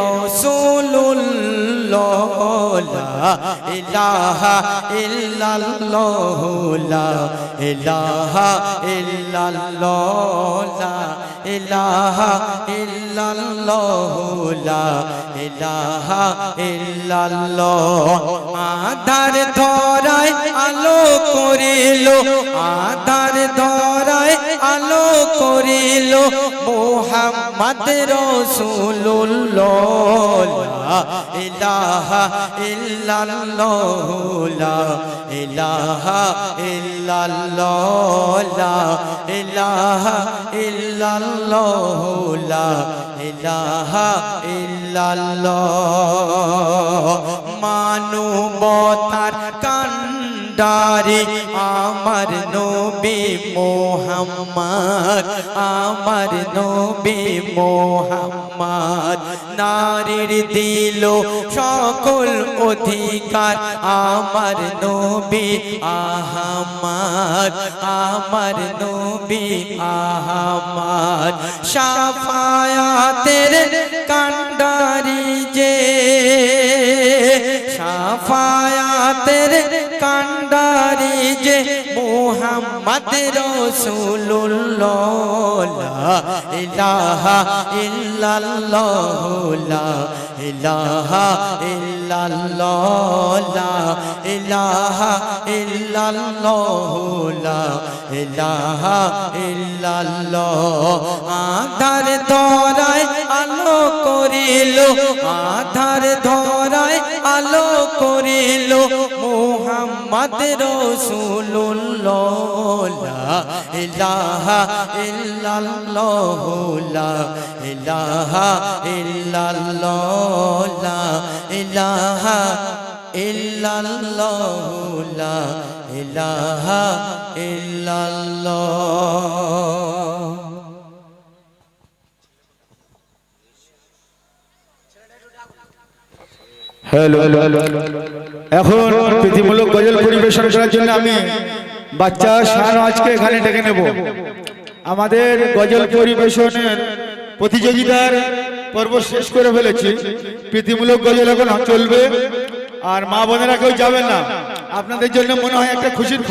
রসুল্লাহ ইলাহা ইল্লাল্লাহ, লা ইলাহা ইল্লাল্লাহ লা ইলাহা ইল্লাল্লাহ, লা ইলাহা ইল্লাল্লাহ। আধার ধরায় আলো করিল, আধার আলো করিল মোহাম্মদ রসুল্লাহ ইলাহা ইল্লাল্লাহ লা ইলাহা ইল্লাল্লাহ, লা ইলাহা ইল্লাল্লাহ লা ইলাহা ইল্লাল্লাহ। মানবতার কান্ডারি আমার নবী মোহাম্মদ, আমার নবী মোহাম্মদ। নারীর দিল সকল অধিকার, আমার নবী আহমদ, আমার নবী আহমদ। সাফায়াতের সাফায়াতের কান্ডারি যে মোহাম্মদ রসুল্লাহ ইলাহা ইল্লাল্লাহ, লা ইলাহা ইল্লাল্লাহ, লা ইলাহা ইল্লাল্লাহ, লা ইলাহা ইল্লাল্লাহ। আধার ধরায় করিল মোহাম্মদ রসুল্লাহ ইলাহা ইল্লাল্লাহ লা ইলাহা ইল্লাল্লাহ। লা ইলাহা ইল্লাল্লাহ। লা ইলাহা ইল্লাল্লাহ। হ্যালো এখন প্রীতিমূলক গজল পরিবেশন করার জন্য আমি বাচ্চা আজকে এখানে ডেকে নেব। আমাদের গজল পরিবেশনের প্রতিযোগিতার পর্ব শেষ করে ফেলেছি। প্রীতিমূলক গজল এখন চলবে, আর মা বোনেরা কেউ যাবেন না। আপনাদের জন্য মনে হয় একটা খুশির